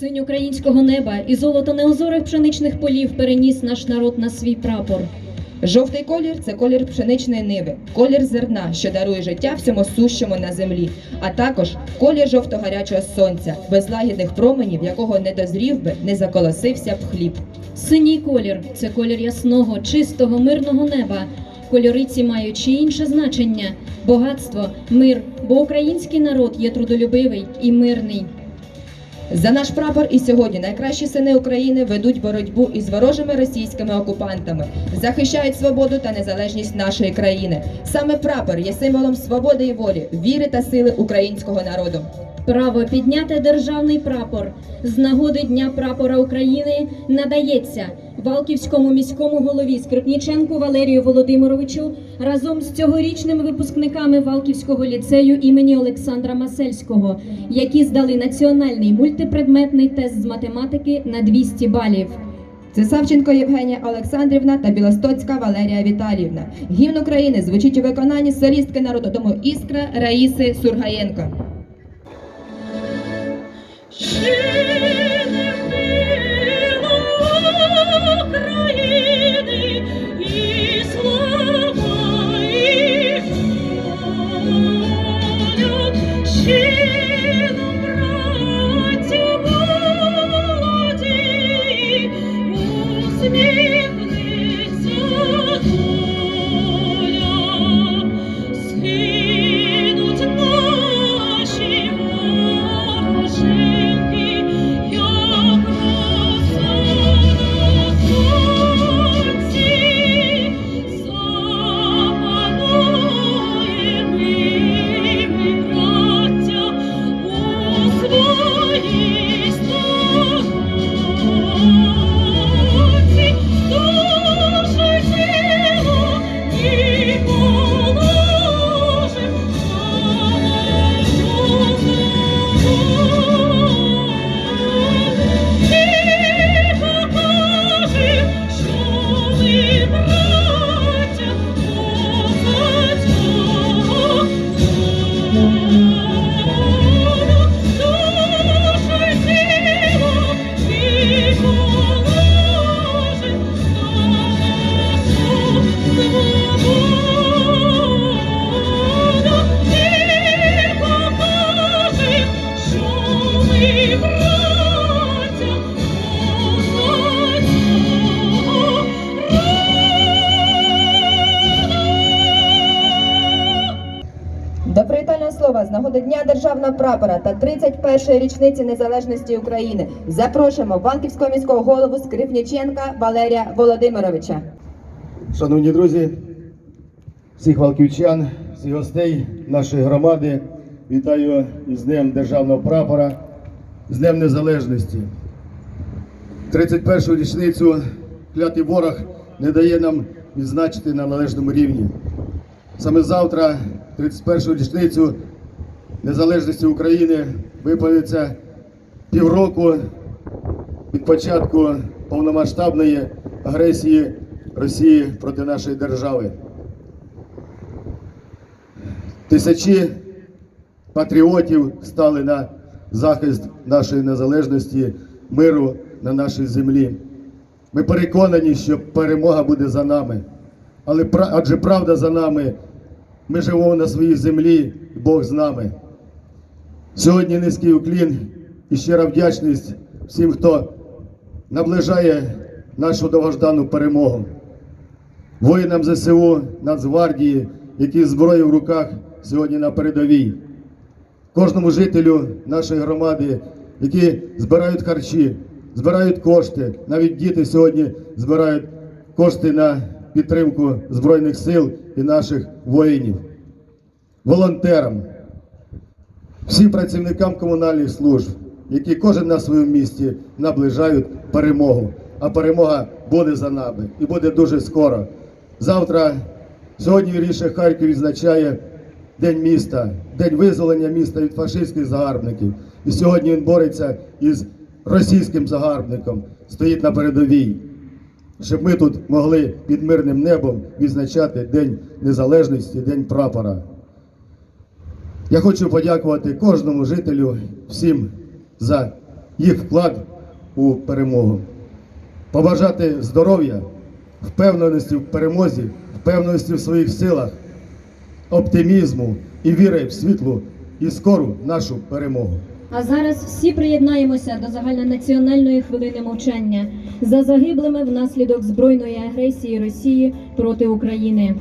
Синь українського неба і золото неозорих пшеничних полів переніс наш народ на свій прапор. Жовтий колір це колір пшеничної ниви, колір зерна, що дарує життя всьому сущому на землі, а також колір жовто-гарячого сонця, без лагідних променів, якого не дозрів би, не заколосився б хліб. Синій колір це колір ясного, чистого, мирного неба. Кольори ці мають ще інше значення багатство, мир, бо український народ є трудолюбивий і мирний. За наш прапор і сьогодні найкращі сини України ведуть боротьбу із ворожими російськими окупантами, захищають свободу та незалежність нашої країни. Саме прапор є символом свободи і волі, віри та сили українського народу. Право підняти державний прапор з нагоди Дня прапора України надається Валківському міському голові Скрипніченку Валерію Володимировичу разом з цьогорічними випускниками Валківського ліцею імені Олександра Масельського, які здали національний мультипредметний тест з математики на 200 балів. Це Савченко Євгенія Олександрівна та Білостоцька Валерія Віталіївна. Гімн України звучить у виконанні солістки Народодому Іскра Раїси Сургаєнко. Нагоди Дня державного прапора та 31-ї річниці незалежності України запрошуємо Банківського міського голову Скрипніченка Валерія Володимировича. Шановні друзі, всіх валківчан, всіх гостей нашої громади, вітаю із Днем Державного прапора, з Днем Незалежності. 31-ю річницю клятий ворог не дає нам відзначити на належному рівні. Саме завтра, 31-ю річницю незалежності України, виповниться півроку від початку повномасштабної агресії Росії проти нашої держави. Тисячі патріотів стали на захист нашої незалежності, миру на нашій землі. Ми переконані, що перемога буде за нами. Але адже правда за нами, ми живемо на своїй землі, Бог з нами. Сьогодні низький уклін і щира вдячність всім, хто наближає нашу довгождану перемогу. Воїнам ЗСУ, Нацгвардії, які з зброєю в руках сьогодні на передовій. Кожному жителю нашої громади, які збирають харчі, збирають кошти. Навіть діти сьогодні збирають кошти на підтримку Збройних сил і наших воїнів. Волонтерам, всім працівникам комунальних служб, які кожен на своєму місці наближають перемогу. А перемога буде за нами і буде дуже скоро. Завтра, сьогодні вірніше Харків відзначає День міста, день визволення міста від фашистських загарбників. І сьогодні він бореться із російським загарбником, стоїть на передовій, щоб ми тут могли під мирним небом відзначати День Незалежності, День прапора. Я хочу подякувати кожному жителю всім за їх вклад у перемогу. Побажати здоров'я, впевненості в перемозі, впевненості в своїх силах, оптимізму і віри в світлу і скору нашу перемогу. А зараз всі приєднаємося до загальнонаціональної хвилини мовчання за загиблими внаслідок збройної агресії Росії проти України.